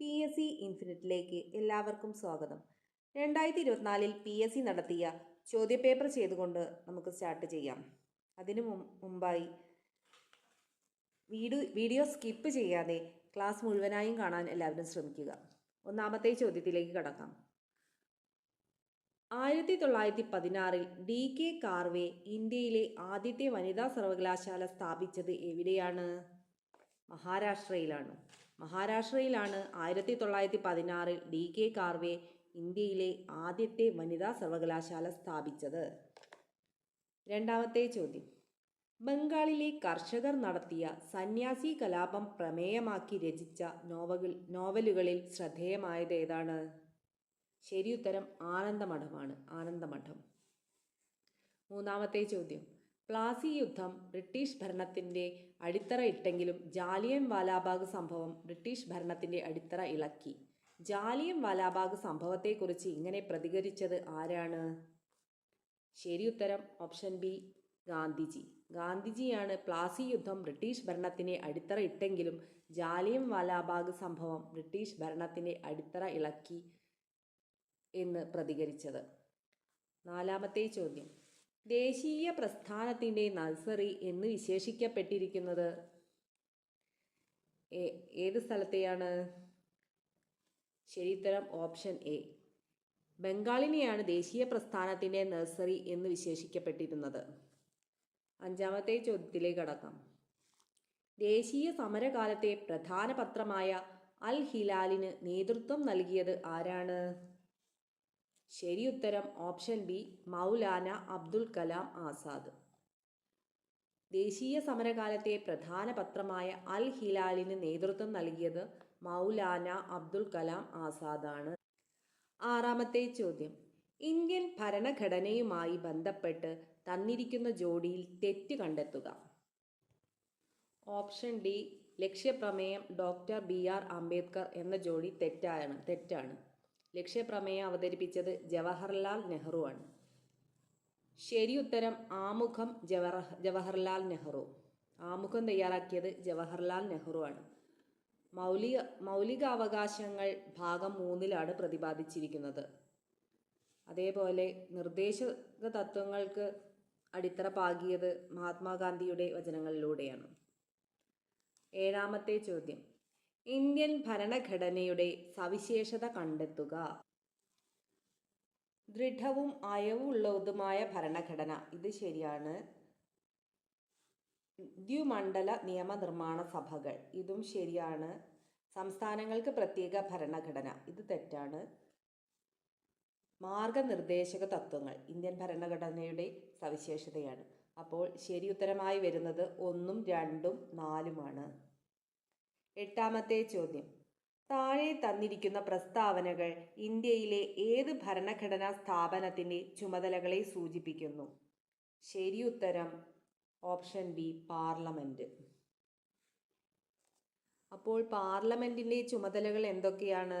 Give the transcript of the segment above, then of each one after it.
P S C ഇൻഫിനിറ്റിലേക്ക് എല്ലാവർക്കും സ്വാഗതം. രണ്ടായിരത്തി ഇരുപത്തിനാലിൽ പി എസ് സി നടത്തിയ ചോദ്യപേപ്പർ ചെയ്തുകൊണ്ട് നമുക്ക് സ്റ്റാർട്ട് ചെയ്യാം. അതിനു മുമ്പായി വീഡിയോ വീഡിയോ സ്കിപ്പ് ചെയ്യാതെ ക്ലാസ് മുഴുവനായും കാണാൻ എല്ലാവരും ശ്രമിക്കുക. ഒന്നാമത്തെ ചോദ്യത്തിലേക്ക് കടക്കാം. ആയിരത്തി തൊള്ളായിരത്തി പതിനാറിൽ ഡി കെ കാർവേ ഇന്ത്യയിലെ ആദ്യത്തെ വനിതാ സർവകലാശാല സ്ഥാപിച്ചത് എവിടെയാണ്? മഹാരാഷ്ട്രയിലാണ്. മഹാരാഷ്ട്രയിലാണ് ആയിരത്തി തൊള്ളായിരത്തി പതിനാറിൽ ഡി കെ കാർവേ ഇന്ത്യയിലെ ആദ്യത്തെ വനിതാ സർവകലാശാല സ്ഥാപിച്ചത്. രണ്ടാമത്തെ ചോദ്യം. ബംഗാളിലെ കർഷകർ നടത്തിയ സന്യാസി കലാപം പ്രമേയമാക്കി രചിച്ച നോവകൾ നോവലുകളിൽ ശ്രദ്ധേയമായത് ഏതാണ്? ശരിയുത്തരം ആനന്ദമഠമാണ് ആനന്ദമഠം. മൂന്നാമത്തെ ചോദ്യം. പ്ലാസി യുദ്ധം ബ്രിട്ടീഷ് ഭരണത്തിന്റെ അടിത്തറ ഇട്ടെങ്കിലും ജാലിയൻ വാലാബാഗ് സംഭവം ബ്രിട്ടീഷ് ഭരണത്തിന്റെ അടിത്തറ ഇളക്കി. ജാലിയൻ വാലാബാഗ് സംഭവത്തെക്കുറിച്ച് ഇങ്ങനെ പ്രതികരിച്ചത് ആരാണ്? ശരി ഉത്തരം ഓപ്ഷൻ ബി ഗാന്ധിജി. ഗാന്ധിജിയാണ് പ്ലാസി യുദ്ധം ബ്രിട്ടീഷ് ഭരണത്തിനെ അടിത്തറ ഇട്ടെങ്കിലും ജാലിയൻ വാലാബാഗ് സംഭവം ബ്രിട്ടീഷ് ഭരണത്തിന്റെ അടിത്തറ ഇളക്കി എന്ന് പ്രതികരിച്ചത്. നാലാമത്തെ ചോദ്യം. ദേശീയ പ്രസ്ഥാനത്തിന്റെ നഴ്സറി എന്ന് വിശേഷിക്കപ്പെട്ടിരിക്കുന്നത്. ഏത് സ്ഥലത്തെയാണ്? ശരിത്തരം ഓപ്ഷൻ എ. ബംഗാളിനെയാണ് ദേശീയ പ്രസ്ഥാനത്തിന്റെ നഴ്സറി എന്ന് വിശേഷിക്കപ്പെട്ടിരുന്നത്. അഞ്ചാമത്തെ ചോദ്യത്തിലേക്ക് കടക്കാം. ദേശീയ സമരകാലത്തെ പ്രധാന പത്രമായ അൽ ഹിലാലിന് നേതൃത്വം നൽകിയത് ആരാണ്? ശരിയുത്തരം ഓപ്ഷൻ ബി മൗലാന അബ്ദുൽ കലാം ആസാദ്. ദേശീയ സമരകാലത്തെ പ്രധാന പത്രമായ അൽ ഹിലാലിന് നേതൃത്വം നൽകിയത് മൗലാന അബ്ദുൽ കലാം ആസാദാണ്. ആറാമത്തെ ചോദ്യം. ഇന്ത്യൻ ഭരണഘടനയുമായി ബന്ധപ്പെട്ട് തന്നിരിക്കുന്ന ജോഡിയിൽ തെറ്റ് കണ്ടെത്തുക. Option D. ലക്ഷ്യപ്രമേയം doctor B R Ambedkar എന്ന ജോഡി തെറ്റാണ് തെറ്റാണ്. ലക്ഷ്യപ്രമേയം അവതരിപ്പിച്ചത് ജവഹർലാൽ നെഹ്റു ആണ്. ശരി ഉത്തരം ആമുഖം ജവഹർ ജവഹർലാൽ നെഹ്റു. ആമുഖം തയ്യാറാക്കിയത് ജവഹർലാൽ നെഹ്റു ആണ്. മൗലിക മൗലികാവകാശങ്ങൾ ഭാഗം മൂന്നിലാണ് പ്രതിപാദിച്ചിരിക്കുന്നത്. അതേപോലെ നിർദ്ദേശക തത്വങ്ങൾക്ക് അടിത്തറ പാകിയത് മഹാത്മാഗാന്ധിയുടെ വചനങ്ങളിലൂടെയാണ്. ഏഴാമത്തെ ചോദ്യം. ഇന്ത്യൻ ഭരണഘടനയുടെ സവിശേഷത കണ്ടെത്തുക. ദൃഢവും അയവുള്ളതുമായ ഭരണഘടന. ഇത് ശരിയാണ്. ദ്വിമണ്ഡല നിയമനിർമ്മാണ സഭകൾ. ഇതും ശരിയാണ്. സംസ്ഥാനങ്ങൾക്ക് പ്രത്യേക ഭരണഘടന. ഇത് തെറ്റാണ്. മാർഗനിർദ്ദേശക തത്വങ്ങൾ. ഇന്ത്യൻ ഭരണഘടനയുടെ സവിശേഷതയാണ്. അപ്പോൾ ശരി ഉത്തരമായി വരുന്നത് ഒന്നും രണ്ടും നാലുമാണ്. എട്ടാമത്തെ ചോദ്യം. താഴെ തന്നിരിക്കുന്ന പ്രസ്താവനകൾ ഇന്ത്യയിലെ ഏത് ഭരണഘടനാ സ്ഥാപനത്തിന്റെ ചുമതലകളെ സൂചിപ്പിക്കുന്നു? ശരി ഉത്തരം ഓപ്ഷൻ ബി പാർലമെന്റ് അപ്പോൾ പാർലമെന്റിന്റെ ചുമതലകൾ എന്തൊക്കെയാണ്?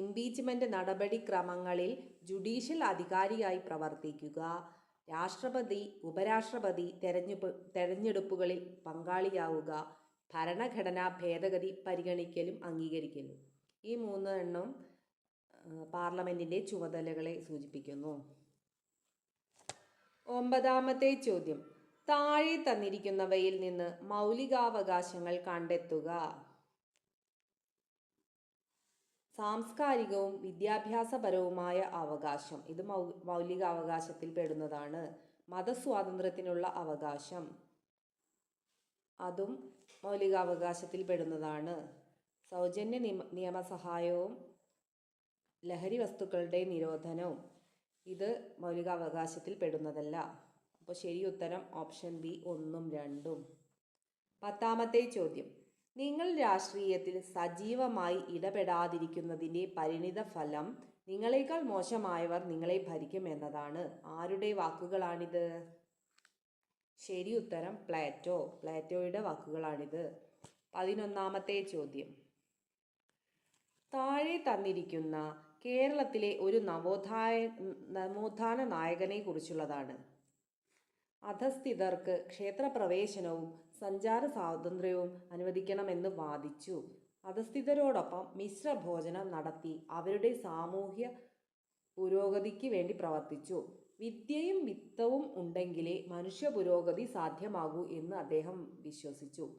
ഇംപീച്ച്മെന്റ് നടപടിക്രമങ്ങളിൽ ജുഡീഷ്യൽ അധികാരിയായി പ്രവർത്തിക്കുക രാഷ്ട്രപതി ഉപരാഷ്ട്രപതി തെരഞ്ഞെടുപ്പ് തെരഞ്ഞെടുപ്പുകളിൽ പങ്കാളിയാവുക ഭരണഘടനാ ഭേദഗതി പരിഗണിക്കലും അംഗീകരിക്കലും. ഈ മൂന്ന് എണ്ണം പാർലമെന്റിന്റെ ചുമതലകളെ സൂചിപ്പിക്കുന്നു. ഒമ്പതാമത്തെ ചോദ്യം. താഴെ തന്നിരിക്കുന്നവയിൽ നിന്ന് മൗലികാവകാശങ്ങൾ കണ്ടെത്തുക. സാംസ്കാരികവും വിദ്യാഭ്യാസപരവുമായ അവകാശം. ഇത് മൗ മൗലികാവകാശത്തിൽ പെടുന്നതാണ്. മതസ്വാതന്ത്ര്യത്തിനുള്ള അവകാശം. അതും മൗലികാവകാശത്തിൽ പെടുന്നതാണ് സൗജന്യ നിയമ നിയമസഹായവും ലഹരി വസ്തുക്കളുടെ നിരോധനവും ഇത് മൗലികാവകാശത്തിൽ പെടുന്നതല്ല അപ്പോൾ ശരി ഉത്തരം ഓപ്ഷൻ ബി ഒന്നും രണ്ടും. പത്താമത്തെ ചോദ്യം. നിങ്ങൾ രാഷ്ട്രീയത്തിൽ സജീവമായി ഇടപെടാതിരിക്കുന്നതിന്റെ പരിണിത ഫലം നിങ്ങളെക്കാൾ മോശമായവർ നിങ്ങളെ ഭരിക്കും എന്നതാണ്. ആരുടെ വാക്കുകളാണിത്? ശരി ഉത്തരം പ്ലാറ്റോ. പ്ലാറ്റോയുടെ വാക്കുകളാണിത്. പതിനൊന്നാമത്തെ ചോദ്യം. താഴെ തന്നിരിക്കുന്ന കേരളത്തിലെ ഒരു നവോത്ഥായ നവോത്ഥാന നായകനെ കുറിച്ചുള്ളതാണ് അധസ്ഥിതർക്ക് ക്ഷേത്രപ്രവേശനവും സഞ്ചാര സ്വാതന്ത്ര്യവും അനുവദിക്കണമെന്ന് വാദിച്ചു. അധസ്ഥിതരോടൊപ്പം മിശ്രഭോജനം നടത്തി അവരുടെ സാമൂഹ്യ പുരോഗതിക്ക് വേണ്ടി പ്രവർത്തിച്ചു. വിദ്യയും വിത്തവും ഉണ്ടെങ്കിലേ മനുഷ്യ പുരോഗതി സാധ്യമാകൂ എന്ന് അദ്ദേഹം വിശ്വസിച്ചു.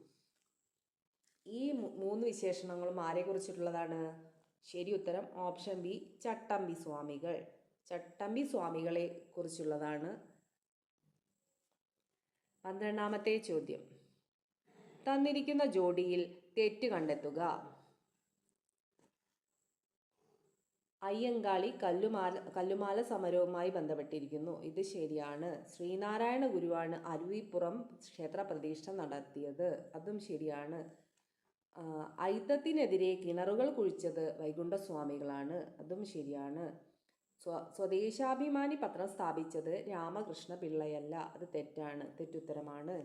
ഈ മൂന്ന് വിശേഷണങ്ങളും ആരെക്കുറിച്ചിട്ടുള്ളതാണ്? ശരി ഉത്തരം ഓപ്ഷൻ ബി ചട്ടമ്പി സ്വാമികൾ. ചട്ടമ്പി സ്വാമികളെ കുറിച്ചുള്ളതാണ്. പന്ത്രണ്ടാമത്തെ ചോദ്യം. തന്നിരിക്കുന്ന ജോഡിയിൽ തെറ്റ് കണ്ടെത്തുക. അയ്യങ്കാളി കല്ലുമാല കല്ലുമാല സമരവുമായി ബന്ധപ്പെട്ടിരിക്കുന്നു. ഇത് ശരിയാണ്. ശ്രീനാരായണ ഗുരുവാണ് അരുവിപ്പുറം ക്ഷേത്ര പ്രതിഷ്ഠ നടത്തിയത്. അതും ശരിയാണ്. ഐത്തത്തിനെതിരെ കിണറുകൾ കുഴിച്ചത് വൈകുണ്ഠസ്വാമികളാണ്. അതും ശരിയാണ്. സ്വ സ്വദേശാഭിമാനി പത്രം സ്ഥാപിച്ചത് രാമകൃഷ്ണ പിള്ളയല്ല. അത് തെറ്റാണ്. തെറ്റുത്തരമാണ്.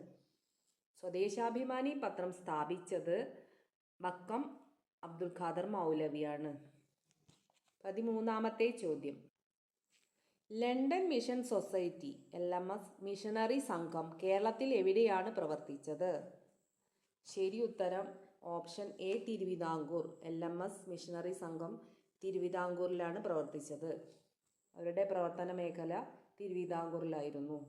സ്വദേശാഭിമാനി പത്രം സ്ഥാപിച്ചത് വക്കം അബ്ദുൽ ഖാദർ മൗലവിയാണ്. പതിമൂന്നാമത്തെ ചോദ്യം. London Mission Society L M S missionary സംഘം കേരളത്തിൽ എവിടെയാണ് പ്രവർത്തിച്ചത്? ശരി ഉത്തരം option A Thiruvithamkoor L M S missionary സംഘം തിരുവിതാംകൂറിലാണ് പ്രവർത്തിച്ചത്. അവരുടെ പ്രവർത്തന മേഖല തിരുവിതാംകൂറിലായിരുന്നു.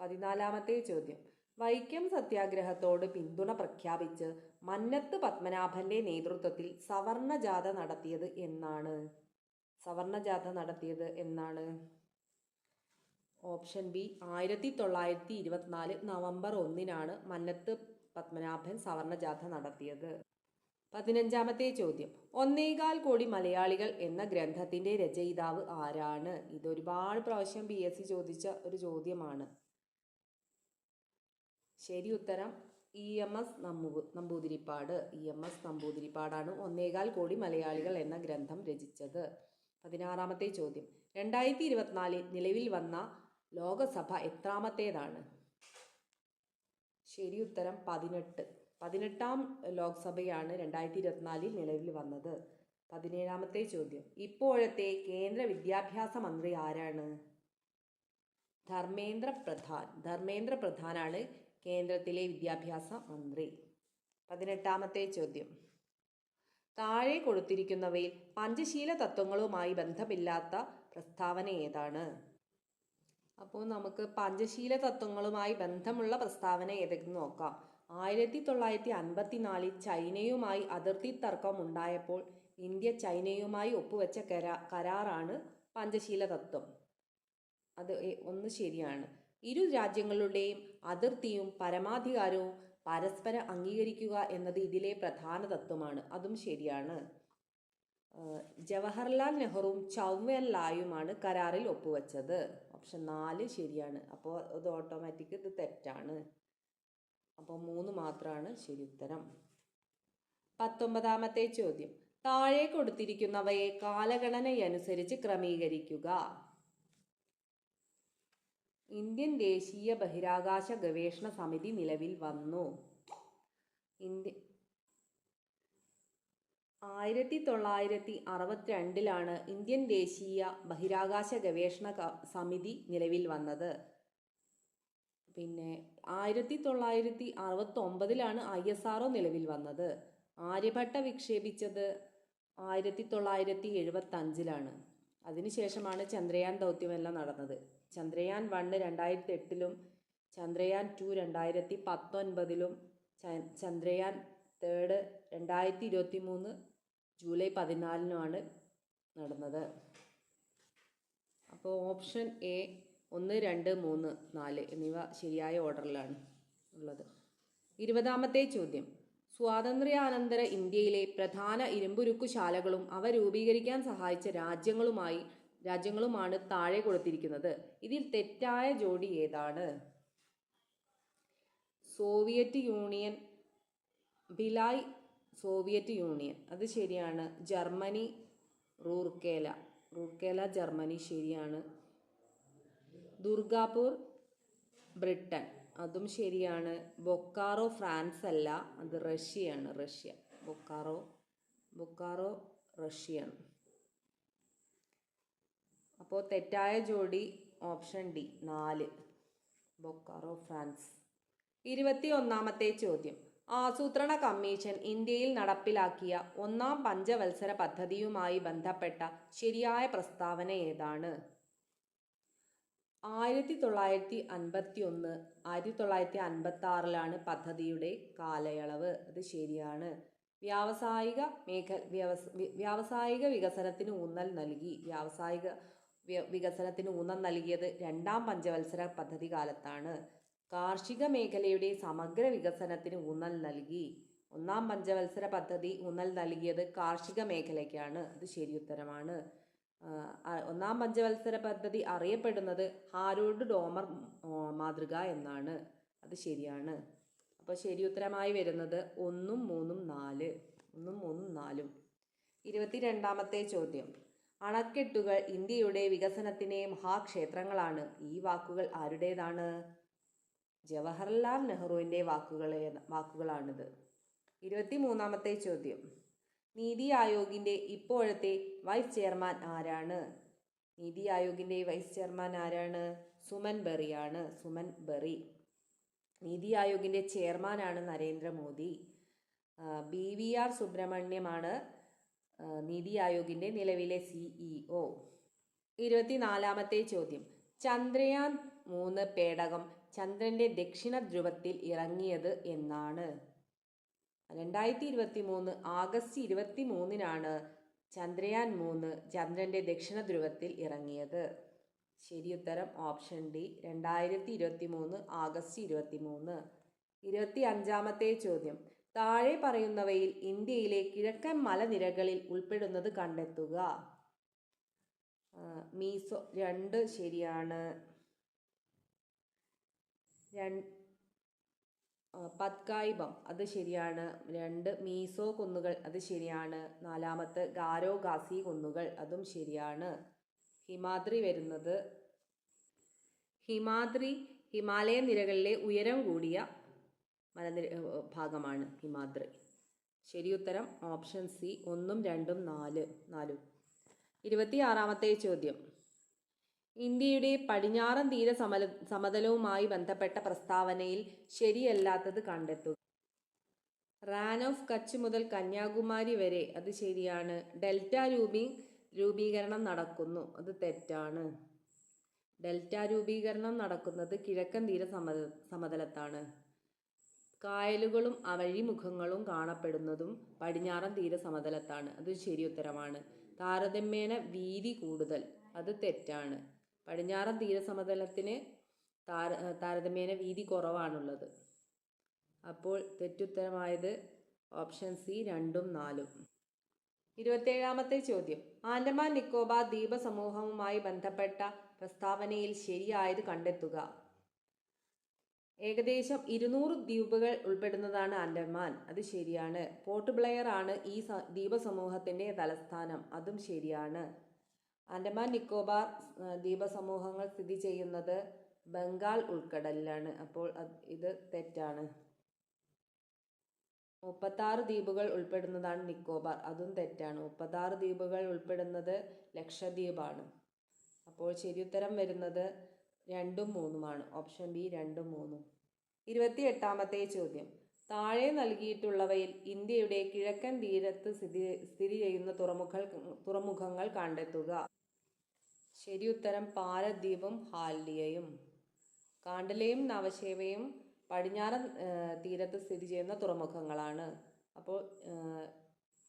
പതിനാലാമത്തെ ചോദ്യം. വൈക്കം സത്യാഗ്രഹത്തോട് പിന്തുണ പ്രഖ്യാപിച്ച് മന്നത്ത് പത്മനാഭന്റെ നേതൃത്വത്തിൽ സവർണ ജാഥ നടത്തിയത് എന്നാണ്. സവർണ ജാഥ നടത്തിയത് എന്നാണ്. ഓപ്ഷൻ ബി ആയിരത്തി തൊള്ളായിരത്തി ഇരുപത്തിനാല് നവംബർ ഒന്നിനാണ് മന്നത്ത് പത്മനാഭൻ സവർണ ജാഥ നടത്തിയത്. പതിനഞ്ചാമത്തെ ചോദ്യം ഒന്നേകാൽ കോടി മലയാളികൾ എന്ന ഗ്രന്ഥത്തിന്റെ രചയിതാവ് ആരാണ്? ഇത് ഒരുപാട് പ്രാവശ്യം പി എസ് സി ചോദിച്ച ഒരു ചോദ്യമാണ്. ശരി ഉത്തരം ഇ എം എസ് നമ്പൂ നമ്പൂതിരിപ്പാട്. ഇ എം എസ് നമ്പൂതിരിപ്പാടാണ് ഒന്നേകാൽ കോടി മലയാളികൾ എന്ന ഗ്രന്ഥം രചിച്ചത്. പതിനാറാമത്തെ ചോദ്യം. രണ്ടായിരത്തി ഇരുപത്തിനാലിൽ നിലവിൽ വന്ന ലോകസഭ എത്രാമത്തേതാണ്? ശരി ഉത്തരം പതിനെട്ട്. പതിനെട്ടാം ലോക്സഭയാണ് രണ്ടായിരത്തി ഇരുപത്തിനാലിൽ നിലവിൽ വന്നത്. പതിനേഴാമത്തെ ചോദ്യം. ഇപ്പോഴത്തെ കേന്ദ്ര വിദ്യാഭ്യാസ മന്ത്രി ആരാണ്? ധർമ്മേന്ദ്ര പ്രധാൻ. ധർമ്മേന്ദ്ര പ്രധാനാണ് കേന്ദ്രത്തിലെ വിദ്യാഭ്യാസ മന്ത്രി. പതിനെട്ടാമത്തെ ചോദ്യം. താഴെ കൊടുത്തിരിക്കുന്നവയിൽ പഞ്ചശീല തത്വങ്ങളുമായി ബന്ധമില്ലാത്ത പ്രസ്താവന ഏതാണ്? അപ്പോൾ നമുക്ക് പഞ്ചശീല തത്വങ്ങളുമായി ബന്ധമുള്ള പ്രസ്താവന ഏതെന്ന് നോക്കാം. ആയിരത്തി തൊള്ളായിരത്തി അൻപത്തിനാലിൽ ചൈനയുമായി അതിർത്തി തർക്കം ഉണ്ടായപ്പോൾ ഇന്ത്യ ചൈനയുമായി ഒപ്പുവെച്ച കരാ കരാറാണ് പഞ്ചശീല തത്വം. അത് ഒന്ന് ശരിയാണ്. ഇരു രാജ്യങ്ങളുടെയും അതിർത്തിയും പരമാധികാരവും പരസ്പരം അംഗീകരിക്കുക എന്നത് ഇതിലെ പ്രധാന തത്വമാണ്. അതും ശരിയാണ്. ജവഹർലാൽ നെഹ്റുവും ചൗവൻ ലായുമാണ് കരാറിൽ ഒപ്പുവെച്ചത്. ഓപ്ഷൻ നാല് ശരിയാണ്. അപ്പോൾ അത് ഓട്ടോമാറ്റിക് ഇത് തെറ്റാണ്. അപ്പോൾ മൂന്ന് മാത്രമാണ് ശരി ഉത്തരം. പത്തൊമ്പതാമത്തെ ചോദ്യം. താഴെ കൊടുത്തിരിക്കുന്നവയെ കാലഗണനയനുസരിച്ച് ക്രമീകരിക്കുക. ഇന്ത്യൻ ദേശീയ ബഹിരാകാശ ഗവേഷണ സമിതി നിലവിൽ വന്നു. ഇന്ത്യ ആയിരത്തി തൊള്ളായിരത്തി അറുപത്തിരണ്ടിലാണ് ഇന്ത്യൻ ദേശീയ ബഹിരാകാശ ഗവേഷണ സമിതി നിലവിൽ വന്നത്. പിന്നെ ആയിരത്തി തൊള്ളായിരത്തി അറുപത്തി ഒമ്പതിലാണ് ഐ എസ് ആർ നിലവിൽ വന്നത്. ആര്യഭട്ട വിക്ഷേപിച്ചത് ആയിരത്തി തൊള്ളായിരത്തി എഴുപത്തി അഞ്ചിലാണ് അതിനുശേഷമാണ് ചന്ദ്രയാൻ ദൗത്യമെല്ലാം നടന്നത്. ചന്ദ്രയാൻ വണ്ണ് രണ്ടായിരത്തി എട്ടിലും ചന്ദ്രയാൻ ടു രണ്ടായിരത്തി പത്തൊൻപതിലും ചന്ദ്രയാൻ തേർഡ് രണ്ടായിരത്തി ഇരുപത്തി മൂന്ന് ജൂലൈ പതിനാലിനുമാണ് നടന്നത്. അപ്പോൾ ഓപ്ഷൻ എ ഒന്ന് രണ്ട് മൂന്ന് നാല് എന്നിവ ശരിയായ ഓർഡറിലാണ് ഉള്ളത്. ഇരുപതാമത്തെ ചോദ്യം. സ്വാതന്ത്ര്യാനന്തര ഇന്ത്യയിലെ പ്രധാന ഇരുമ്പുരുക്കുശാലകളും അവ രൂപീകരിക്കാൻ സഹായിച്ച രാജ്യങ്ങളുമായി രാജ്യങ്ങളുമാണ് താഴെ കൊടുത്തിരിക്കുന്നത്. ഇതിൽ തെറ്റായ ജോഡി ഏതാണ്? Soviet Union Bhilai Soviet Union. അത് ശരിയാണ്. ജർമ്മനി റൂർക്കേല. റൂർക്കേല ജർമ്മനി ശരിയാണ്. ദുർഗാപൂർ ബ്രിട്ടൻ. അതും ശരിയാണ്. ബൊക്കാറോ ഫ്രാൻസ് അല്ല. അത് റഷ്യയാണ്. റഷ്യ. ബൊക്കാറോ ബൊക്കാറോ റഷ്യയാണ് അപ്പോൾ തെറ്റായ ജോഡി ഓപ്ഷൻ ഡി നാല്. ബൊക്കാറോ ഫ്രാൻസ്. ഇരുപത്തി ഒന്നാമത്തെ ചോദ്യം. ആസൂത്രണ കമ്മീഷൻ ഇന്ത്യയിൽ നടപ്പിലാക്കിയ ഒന്നാം പഞ്ചവത്സര പദ്ധതിയുമായി ബന്ധപ്പെട്ട ശരിയായ പ്രസ്താവന ഏതാണ്? ആയിരത്തി തൊള്ളായിരത്തി അൻപത്തി ഒന്ന് ആയിരത്തി തൊള്ളായിരത്തി അൻപത്തി ആറിലാണ് പദ്ധതിയുടെ കാലയളവ്. അത് ശരിയാണ്. വ്യാവസായിക മേഖ വ്യവസായിക വികസനത്തിന് ഊന്നൽ നൽകി. വ്യാവസായിക വ്യ- വികസനത്തിന് ഊന്നൽ നൽകിയത് രണ്ടാം പഞ്ചവത്സര പദ്ധതി കാലത്താണ്. കാർഷിക മേഖലയുടെ സമഗ്ര വികസനത്തിന് ഊന്നൽ നൽകി. ഒന്നാം പഞ്ചവത്സര പദ്ധതി ഊന്നൽ നൽകിയത് കാർഷിക മേഖലയ്ക്കാണ്. അത് ശരി ഉത്തരമാണ്. ആ, ആ, ഒന്നാം പഞ്ചവത്സര പദ്ധതി അറിയപ്പെടുന്നത് ഹാരോഡ് ഡോമർ മാതൃക എന്നാണ്. അത് ശരിയാണ്. അപ്പോൾ ശരി ഉത്തരമായി വരുന്നത് ഒന്നും മൂന്നും നാല് ഒന്നും മൂന്നും നാലും. ഇരുപത്തി രണ്ടാമത്തെ ചോദ്യം. അണക്കെട്ടുകൾ ഇന്ത്യയുടെ വികസനത്തിന്റെ മഹാക്ഷേത്രങ്ങളാണ്. ഈ വാക്കുകൾ ആരുടേതാണ്? ജവഹർലാൽ നെഹ്റുവിന്റെ വാക്കുകളെ വാക്കുകളാണിത്. ഇരുപത്തി മൂന്നാമത്തെ ചോദ്യം. നീതി ആയോഗിന്റെ ഇപ്പോഴത്തെ വൈസ് ചെയർമാൻ ആരാണ്? നീതി ആയോഗിന്റെ വൈസ് ചെയർമാൻ ആരാണ്? സുമൻ ബെറിയാണ്. സുമൻ ബെറി. നീതി ആയോഗിന്റെ ചെയർമാനാണ് നരേന്ദ്രമോദി. ബി വി ആർ സുബ്രഹ്മണ്യമാണ് നീതി ആയോഗിന്റെ നിലവിലെ സിഇഒ ഇരുപത്തിനാലാമത്തെ ചോദ്യം. ചന്ദ്രയാൻ മൂന്ന് പേടകം ചന്ദ്രന്റെ ദക്ഷിണ ധ്രുവത്തിൽ ഇറങ്ങിയത് എന്നാണ്. രണ്ടായിരത്തി ഇരുപത്തി മൂന്ന് ആഗസ്റ്റ് ഇരുപത്തി മൂന്നിനാണ് ചന്ദ്രയാൻ മൂന്ന് ചന്ദ്രന്റെ ദക്ഷിണ ധ്രുവത്തിൽ ഇറങ്ങിയത്. ശരിയുത്തരം ഓപ്ഷൻ ഡി രണ്ടായിരത്തി ഇരുപത്തി മൂന്ന് ആഗസ്റ്റ് ഇരുപത്തി മൂന്ന് ഇരുപത്തി അഞ്ചാമത്തെ ചോദ്യം. താഴെ പറയുന്നവയിൽ ഇന്ത്യയിലെ കിഴക്കൻ മലനിരകളിൽ ഉൾപ്പെടുന്നത് കണ്ടെത്തുക. മീസോ രണ്ട് ശരിയാണ്. പത്കായിബം അത് ശരിയാണ്. രണ്ട് മീസോ കുന്നുകൾ അത് ശരിയാണ്. നാലാമത്തെ ഗാരോ ഗാസി കുന്നുകൾ അതും ശരിയാണ്. ഹിമാദ്രി വരുന്നത്. ഹിമാദ്രി ഹിമാലയ നിരകളിലെ ഉയരം കൂടിയ മലനിര ഭാഗമാണ് ഹിമാദ്രി ശരിയുത്തരം ഓപ്ഷൻ സി ഒന്നും രണ്ടും നാല് നാലും. ഇരുപത്തിയാറാമത്തെ ചോദ്യം. ഇന്ത്യയുടെ പടിഞ്ഞാറൻ തീര സമല സമതലവുമായി ബന്ധപ്പെട്ട പ്രസ്താവനയിൽ ശരിയല്ലാത്തത് കണ്ടെത്തുക. റാൻ ഓഫ് കച്ച് മുതൽ കന്യാകുമാരി വരെ അത് ശരിയാണ്. ഡെൽറ്റ രൂപീ രൂപീകരണം നടക്കുന്നു. അത് തെറ്റാണ്. ഡെൽറ്റ രൂപീകരണം നടക്കുന്നത് കിഴക്കൻ തീര സമത സമതലത്താണ്. കായലുകളും അവഴിമുഖങ്ങളും കാണപ്പെടുന്നതും പടിഞ്ഞാറൻ തീരസമതലത്താണ്. അത് ശരി ഉത്തരമാണ്. താരതമ്യേന വീതി കൂടുതൽ. അത് തെറ്റാണ്. പടിഞ്ഞാറൻ തീരസമതലത്തിന് താര താരതമ്യേന വീതി കുറവാണുള്ളത്. അപ്പോൾ തെറ്റുത്തരമായത് ഓപ്ഷൻ സി രണ്ടും നാലും. ഇരുപത്തേഴാമത്തെ ചോദ്യം. ആൻഡമാൻ നിക്കോബാർ ദ്വീപ സമൂഹവുമായി ബന്ധപ്പെട്ട പ്രസ്താവനയിൽ ശരിയായത് കണ്ടെത്തുക. ഏകദേശം ഇരുന്നൂറ് ദ്വീപുകൾ ഉൾപ്പെടുന്നതാണ് ആൻഡമാൻ. അത് ശരിയാണ്. പോർട്ട് ബ്ലെയർ ആണ് ഈ ദ്വീപസമൂഹത്തിന്റെ തലസ്ഥാനം. അതും ശരിയാണ്. ആൻഡമാൻ നിക്കോബാർ ദ്വീപസമൂഹങ്ങൾ സ്ഥിതി ചെയ്യുന്നത് ബംഗാൾ ഉൾക്കടലിലാണ്. അപ്പോൾ ഇത് തെറ്റാണ്. മുപ്പത്താറ് ദ്വീപുകൾ ഉൾപ്പെടുന്നതാണ് നിക്കോബാർ. അതും തെറ്റാണ്. മുപ്പത്താറ് ദ്വീപുകൾ ഉൾപ്പെടുന്നത് ലക്ഷദ്വീപാണ്. അപ്പോൾ ശരിയുത്തരം വരുന്നത് രണ്ടും മൂന്നുമാണ്. ഓപ്ഷൻ ബി രണ്ടും മൂന്നും. ഇരുപത്തി എട്ടാമത്തെ ചോദ്യം. താഴെ നൽകിയിട്ടുള്ളവയിൽ ഇന്ത്യയുടെ കിഴക്കൻ തീരത്ത് സ്ഥിതി സ്ഥിതി ചെയ്യുന്ന തുറമുഖങ്ങൾ തുറമുഖങ്ങൾ കണ്ടെത്തുക. ശരി ഉത്തരം പാരദ്വീപും ഹാൽഡിയയും കാണ്ടലയും നവശേവയും പടിഞ്ഞാറൻ തീരത്ത് സ്ഥിതി ചെയ്യുന്ന തുറമുഖങ്ങളാണ്. അപ്പോൾ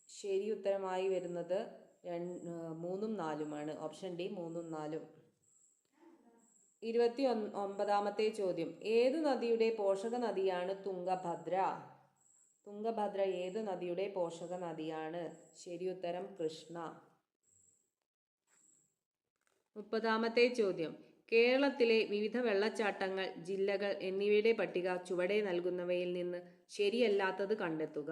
ശരി ഉത്തരമായി വരുന്നത് മൂന്നും നാലുമാണ്. ഓപ്ഷൻ ഡി മൂന്നും നാലും. ഇരുപത്തി ഒമ്പതാമത്തെ ചോദ്യം. ഏത് നദിയുടെ പോഷക നദിയാണ് തുംഗഭദ്ര? തുംഗഭദ്ര ഏത് നദിയുടെ പോഷക നദിയാണ് ശരിയുത്തരം കൃഷ്ണ. മുപ്പതാമത്തെ ചോദ്യം. കേരളത്തിലെ വിവിധ വെള്ളച്ചാട്ടങ്ങൾ ജില്ലകൾ എന്നിവയുടെ പട്ടിക ചുവടെ നൽകുന്നവയിൽ നിന്ന് ശരിയല്ലാത്തത് കണ്ടെത്തുക.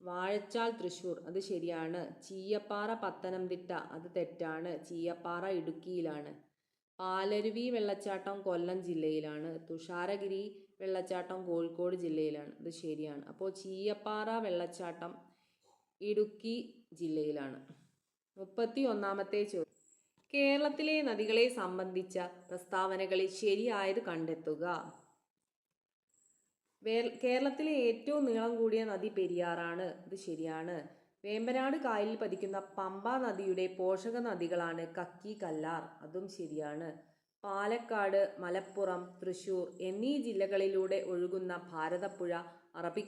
വാഴച്ചാൽ തൃശൂർ അത് ശരിയാണ്. ചീയപ്പാറ പത്തനംതിട്ട അത് തെറ്റാണ്. ചീയപ്പാറ ഇടുക്കിയിലാണ്. പാലരുവി വെള്ളച്ചാട്ടം കൊല്ലം ജില്ലയിലാണ്. തുഷാരഗിരി വെള്ളച്ചാട്ടം കോഴിക്കോട് ജില്ലയിലാണ്. ഇത് ശരിയാണ്. അപ്പോൾ ചീയപ്പാറ വെള്ളച്ചാട്ടം ഇടുക്കി ജില്ലയിലാണ്. മുപ്പത്തി ഒന്നാമത്തെ ചോദ്യം കേരളത്തിലെ നദികളെ സംബന്ധിച്ച പ്രസ്താവനകളിൽ ശരിയായത് കണ്ടെത്തുക. കേരളത്തിലെ ഏറ്റവും നീളം കൂടിയ നദി പെരിയാറാണ്. ഇത് ശരിയാണ്. വേമ്പനാട് കായലിൽ പതിക്കുന്ന പമ്പ നദിയുടെ പോഷക നദികളാണ് കക്കി കല്ലാർ. അതും ശരിയാണ്. പാലക്കാട് മലപ്പുറം തൃശൂർ എന്നീ ജില്ലകളിലൂടെ ഒഴുകുന്ന ഭാരതപ്പുഴ അറബി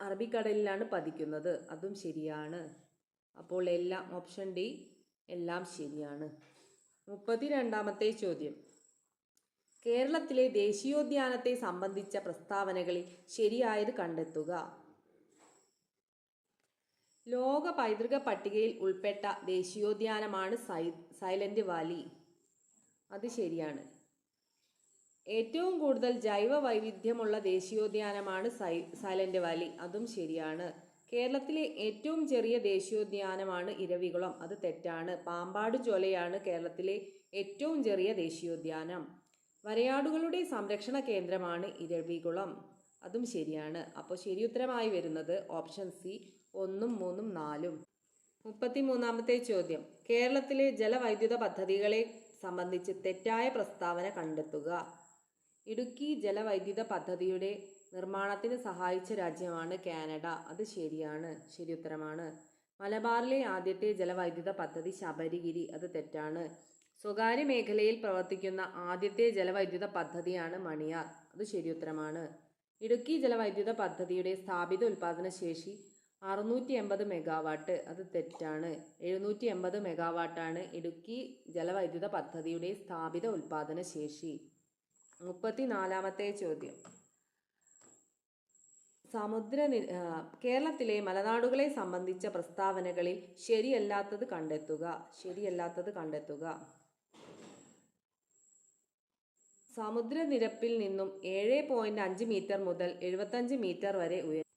അറബിക്കടലിലാണ് പതിക്കുന്നത്. അതും ശരിയാണ്. അപ്പോൾ എല്ലാം ഓപ്ഷൻ ഡി എല്ലാം ശരിയാണ്. മുപ്പത്തി രണ്ടാമത്തെ ചോദ്യം. കേരളത്തിലെ ദേശീയോദ്യാനത്തെ സംബന്ധിച്ച പ്രസ്താവനകളിൽ ശരിയായത് കണ്ടെത്തുക. ലോക പൈതൃക പട്ടികയിൽ ഉൾപ്പെട്ട ദേശീയോദ്യാനമാണ് സൈ സൈലന്റ് വാലി. അത് ശരിയാണ്. ഏറ്റവും കൂടുതൽ ജൈവ വൈവിധ്യമുള്ള ദേശീയോദ്യാനമാണ് സൈ സൈലന്റ് വാലി. അതും ശരിയാണ്. കേരളത്തിലെ ഏറ്റവും ചെറിയ ദേശീയോദ്യാനമാണ് ഇരവികുളം. അത് തെറ്റാണ്. പാമ്പാട് ജ്വലയാണ് കേരളത്തിലെ ഏറ്റവും ചെറിയ ദേശീയോദ്യാനം. വരയാടുകളുടെ സംരക്ഷണ കേന്ദ്രമാണ് ഇരവികുളം. അതും ശരിയാണ്. അപ്പോൾ ശരി ഉത്തരമായി വരുന്നത് ഓപ്ഷൻ സി ഒന്നും മൂന്നും നാലും. മുപ്പത്തിമൂന്നാമത്തെ ചോദ്യം. കേരളത്തിലെ ജലവൈദ്യുത പദ്ധതികളെ സംബന്ധിച്ച് തെറ്റായ പ്രസ്താവന കണ്ടെത്തുക. ഇടുക്കി ജലവൈദ്യുത പദ്ധതിയുടെ നിർമ്മാണത്തിന് സഹായിച്ച രാജ്യമാണ് കാനഡ. അത് ശരിയാണ്. ശരി ഉത്തരമാണ്. മലബാറിലെ ആദ്യത്തെ ജലവൈദ്യുത പദ്ധതി ശബരിഗിരി. അത് തെറ്റാണ്. സ്വകാര്യ മേഖലയിൽ പ്രവർത്തിക്കുന്ന ആദ്യത്തെ ജലവൈദ്യുത പദ്ധതിയാണ് മണിയാർ. അത് ശരി ഉത്തരമാണ്. ഇടുക്കി ജലവൈദ്യുത പദ്ധതിയുടെ സ്ഥാപിത ഉൽപാദന ശേഷി അറുന്നൂറ്റി എൺപത് മെഗാവാട്ട് അത് തെറ്റാണ്. എഴുന്നൂറ്റി എൺപത് മെഗാവാട്ടാണ് ഇടുക്കി ജലവൈദ്യുത പദ്ധതിയുടെ സ്ഥാപിത ഉൽപാദന ശേഷി. മുപ്പത്തിനാലാമത്തെ ചോദ്യം. സമുദ്ര കേരളത്തിലെ മലനാടുകളെ സംബന്ധിച്ച പ്രസ്താവനകളിൽ ശരിയല്ലാത്തത് കണ്ടെത്തുക. ശരിയല്ലാത്തത് കണ്ടെത്തുക. സമുദ്രനിരപ്പിൽ നിന്നും ഏഴ് പോയിന്റ് അഞ്ച് മീറ്റർ മുതൽ എഴുപത്തഞ്ച് മീറ്റർ വരെ ഉയരം.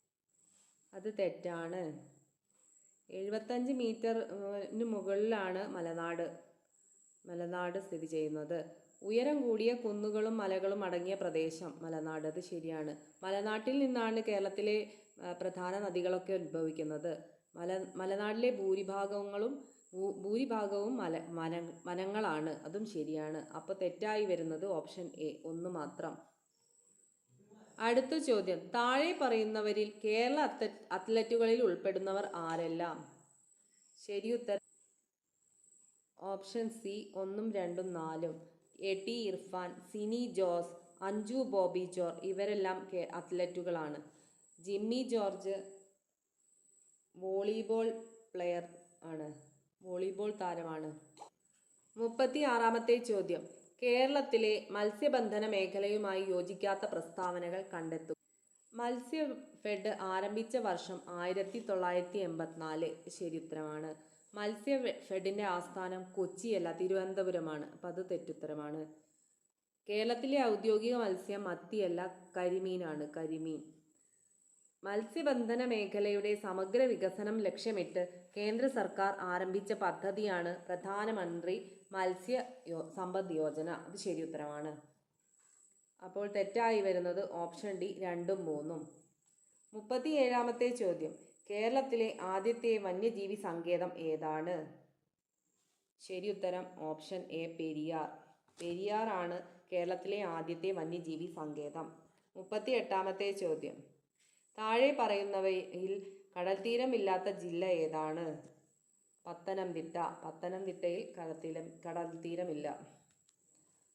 അത് തെറ്റാണ്. എഴുപത്തഞ്ച് മീറ്ററിന് മുകളിലാണ് മലനാട് മലനാട് സ്ഥിതി ചെയ്യുന്നത്. ഉയരം കൂടിയ കുന്നുകളും മലകളും അടങ്ങിയ പ്രദേശം മലനാട്. അത് ശരിയാണ്. മലനാട്ടിൽ നിന്നാണ് കേരളത്തിലെ പ്രധാന നദികളൊക്കെ ഉത്ഭവിക്കുന്നത്. മല മലനാട്ടിലെ ഭൂരിഭാഗങ്ങളും ഭൂരിഭാഗവും മല മന വനങ്ങളാണ്. അതും ശരിയാണ്. അപ്പോൾ തെറ്റായി വരുന്നത് ഓപ്ഷൻ എ ഒന്ന് മാത്രം. അടുത്ത ചോദ്യം. താഴെ പറയുന്നവരിൽ കേരള അത്ല അത്ലറ്റുകളിൽ ഉൾപ്പെടുന്നവർ ആരെല്ലാം? ശരി ഉത്തരം. ഓപ്ഷൻ സി ഒന്നും രണ്ടും നാലും. എ ടി ഇർഫാൻ സിനി ജോസ് അഞ്ജു ബോബി ജോർ ഇവരെല്ലാം അത്ലറ്റുകളാണ്. ജിമ്മി ജോർജ് വോളിബോൾ പ്ലെയർ ആണ്. വോളിബോൾ താരമാണ്. മുപ്പത്തി ആറാമത്തെ ചോദ്യം. കേരളത്തിലെ മത്സ്യബന്ധന മേഖലയുമായി യോജിക്കാത്ത പ്രസ്താവനകൾ കണ്ടെത്തും. മത്സ്യ ഫെഡ് ആരംഭിച്ച വർഷം ആയിരത്തി തൊള്ളായിരത്തി എൺപത്തിനാല് ശരി മത്സ്യ ഫെഡിന്റെ ആസ്ഥാനം കൊച്ചിയല്ല തിരുവനന്തപുരമാണ്. അപ്പം അത് തെറ്റുത്തരമാണ്. കേരളത്തിലെ ഔദ്യോഗിക മത്സ്യം മത്തിയല്ല കരിമീനാണ് കരിമീൻ. മത്സ്യബന്ധന മേഖലയുടെ സമഗ്ര വികസനം ലക്ഷ്യമിട്ട് കേന്ദ്ര സർക്കാർ ആരംഭിച്ച പദ്ധതിയാണ് പ്രധാനമന്ത്രി മത്സ്യ സമ്പദ് യോജന. അത് ശരി ഉത്തരമാണ്. അപ്പോൾ തെറ്റായി വരുന്നത് ഓപ്ഷൻ ഡി രണ്ടും മൂന്നും. മുപ്പത്തി ഏഴാമത്തെ ചോദ്യം. കേരളത്തിലെ ആദ്യത്തെ വന്യജീവി സങ്കേതം ഏതാണ്? ശരി ഉത്തരം ഓപ്ഷൻ എ പെരിയാർ. പെരിയാറാണ് കേരളത്തിലെ ആദ്യത്തെ വന്യജീവി സങ്കേതം. മുപ്പത്തി എട്ടാമത്തെ ചോദ്യം. താഴെ പറയുന്നവയിൽ കടൽത്തീരമില്ലാത്ത ജില്ല ഏതാണ്? പത്തനംതിട്ട. പത്തനംതിട്ടയിൽ കടൽത്തീരം കടൽത്തീരമില്ല.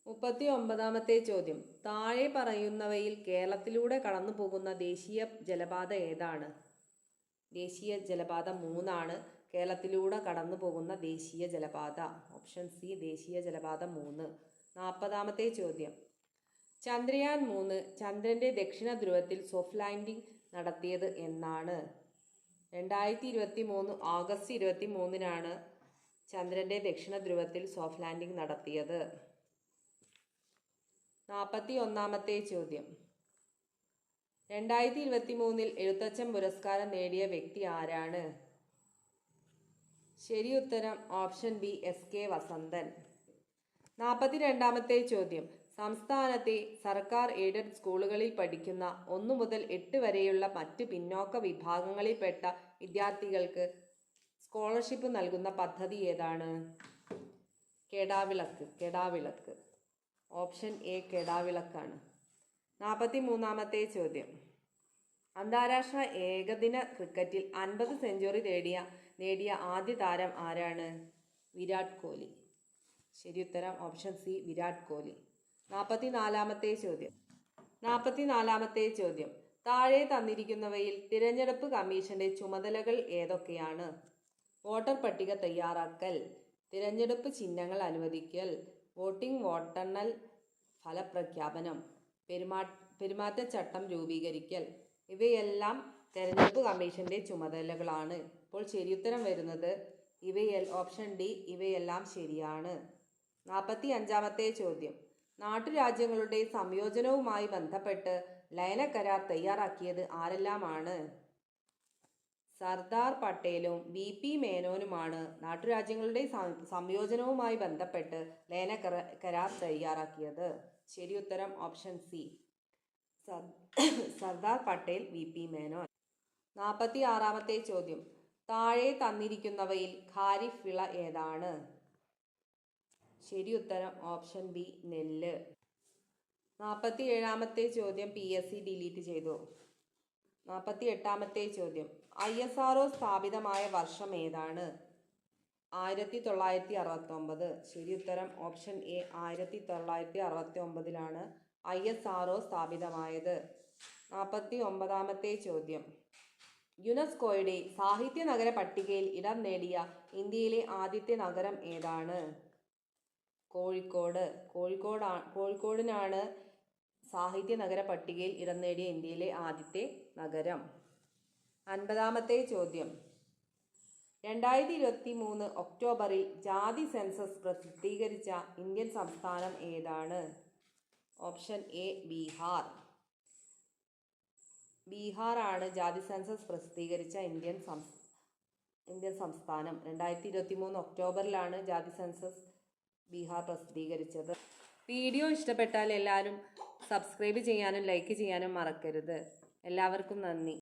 മുപ്പത്തി ഒമ്പതാമത്തെ ചോദ്യം. താഴെ പറയുന്നവയിൽ കേരളത്തിലൂടെ കടന്നു പോകുന്ന ദേശീയ ജലപാത ഏതാണ്? ദേശീയ ജലപാത മൂന്നാണ്. കേരളത്തിലൂടെ കടന്നു പോകുന്ന ദേശീയ ജലപാത. ഓപ്ഷൻ സി ദേശീയ ജലപാത മൂന്ന്. നാൽപ്പതാമത്തെ ചോദ്യം. ചന്ദ്രയാൻ മൂന്ന്. ചന്ദ്രന്റെ ദക്ഷിണ ധ്രുവത്തിൽ സോഫ്റ്റ് ലാൻഡിംഗ് നടത്തിയത് എന്നാണ്. രണ്ടായിരത്തി ഇരുപത്തി മൂന്ന് ആഗസ്റ്റ് ഇരുപത്തി മൂന്നിനാണ് ചന്ദ്രന്റെ ദക്ഷിണ ധ്രുവത്തിൽ സോഫ്റ്റ് ലാൻഡിംഗ് നടത്തിയത്. നാൽപ്പത്തി ഒന്നാമത്തെ ചോദ്യം. രണ്ടായിരത്തി ഇരുപത്തി മൂന്നിൽ എഴുത്തച്ഛൻ പുരസ്കാരം നേടിയ വ്യക്തി ആരാണ്? ശരി ഉത്തരം option B S K Vasanthan. നാൽപ്പത്തി രണ്ടാമത്തെ ചോദ്യം. സംസ്ഥാനത്തെ സർക്കാർ എയ്ഡഡ് സ്കൂളുകളിൽ പഠിക്കുന്ന ഒന്നു മുതൽ എട്ട് വരെയുള്ള മറ്റ് പിന്നോക്ക വിഭാഗങ്ങളിൽപ്പെട്ട വിദ്യാർത്ഥികൾക്ക് സ്കോളർഷിപ്പ് നൽകുന്ന പദ്ധതി ഏതാണ്? കെടാവിളക്ക് കെടാവിളക്ക്. ഓപ്ഷൻ എ കെടാവിളക്കാണ്. നാൽപ്പത്തി മൂന്നാമത്തെ ചോദ്യം. അന്താരാഷ്ട്ര ഏകദിന ക്രിക്കറ്റിൽ അൻപത് സെഞ്ചുറി നേടിയ നേടിയ ആദ്യ താരം ആരാണ്? വിരാട് കോഹ്ലി ശരി ഉത്തരം ഓപ്ഷൻ സി വിരാട് കോഹ്ലി നാൽപ്പത്തി നാലാമത്തെ ചോദ്യം. നാൽപ്പത്തിനാലാമത്തെ ചോദ്യം. താഴെ തന്നിരിക്കുന്നവയിൽ തിരഞ്ഞെടുപ്പ് കമ്മീഷന്റെ ചുമതലകൾ ഏതൊക്കെയാണ്? വോട്ടർ പട്ടിക തയ്യാറാക്കൽ തിരഞ്ഞെടുപ്പ് ചിഹ്നങ്ങൾ അനുവദിക്കൽ വോട്ടിംഗ് വോട്ടെണ്ണൽ ഫലപ്രഖ്യാപനം പെരുമാ പെരുമാറ്റച്ചട്ടം രൂപീകരിക്കൽ. ഇവയെല്ലാം തെരഞ്ഞെടുപ്പ് കമ്മീഷന്റെ ചുമതലകളാണ്. ഇപ്പോൾ ശരിയുത്തരം വരുന്നത് ഇവയെ ഓപ്ഷൻ ഡി ഇവയെല്ലാം ശരിയാണ്. നാൽപ്പത്തി അഞ്ചാമത്തെ ചോദ്യം. നാട്ടുരാജ്യങ്ങളുടെ സംയോജനവുമായി ബന്ധപ്പെട്ട് ലയന കരാർ തയ്യാറാക്കിയത് ആരെല്ലാമാണ്? സർദാർ പട്ടേലും വി പി മേനോനുമാണ് നാട്ടുരാജ്യങ്ങളുടെ സംയോജനവുമായി ബന്ധപ്പെട്ട് ലയന കരാർ തയ്യാറാക്കിയത്. ശരി ഉത്തരം option C. Sardar Patel V P Menon. നാൽപ്പത്തി ആറാമത്തെ ചോദ്യം. താഴെ തന്നിരിക്കുന്നവയിൽ ഖാരിഫ് വിള ഏതാണ്? ശരി ഉത്തരം ഓപ്ഷൻ ബി നെല്ല്. നാൽപ്പത്തി ഏഴാമത്തെ ചോദ്യം പി എസ് സി ഡിലീറ്റ് ചെയ്തു. നാൽപ്പത്തി എട്ടാമത്തെ ചോദ്യം ഐ എസ് ആർ ഒ സ്ഥാപിതമായ വർഷം ഏതാണ്? ആയിരത്തി തൊള്ളായിരത്തി അറുപത്തൊമ്പത് ശരി ഉത്തരം ഓപ്ഷൻ എ ആയിരത്തി തൊള്ളായിരത്തി അറുപത്തി ഒമ്പതിലാണ് ഐ എസ് ആർ ഒ സ്ഥാപിതമായത്. നാൽപ്പത്തി ഒമ്പതാമത്തെ ചോദ്യം യുനെസ്കോയുടെ സാഹിത്യ നഗര പട്ടികയിൽ ഇടം നേടിയ ഇന്ത്യയിലെ ആദ്യത്തെ നഗരം ഏതാണ്? കോഴിക്കോട്. കോഴിക്കോടാ കോഴിക്കോടിനാണ് സാഹിത്യ നഗര പട്ടികയിൽ ഇടം നേടിയ ഇന്ത്യയിലെ ആദ്യത്തെ നഗരം. അൻപതാമത്തെ ചോദ്യം. രണ്ടായിരത്തി ഇരുപത്തി മൂന്ന് ഒക്ടോബറിൽ ജാതി സെൻസസ് പ്രസിദ്ധീകരിച്ച ഇന്ത്യൻ സംസ്ഥാനം ഏതാണ്? Option A Bihar. ബീഹാറാണ് ജാതി സെൻസസ് പ്രസിദ്ധീകരിച്ച ഇന്ത്യൻ സംസ് ഇന്ത്യൻ സംസ്ഥാനം. രണ്ടായിരത്തി ഇരുപത്തി മൂന്ന് ഒക്ടോബറിലാണ് ജാതി സെൻസസ് ബീഹാർ പ്രസിദ്ധീകരിച്ചത്. വീഡിയോ ഇഷ്ടപ്പെട്ടാൽ എല്ലാവരും സബ്സ്ക്രൈബ് ചെയ്യാനും ലൈക്ക് ചെയ്യാനും മറക്കരുത്. എല്ലാവർക്കും നന്ദി.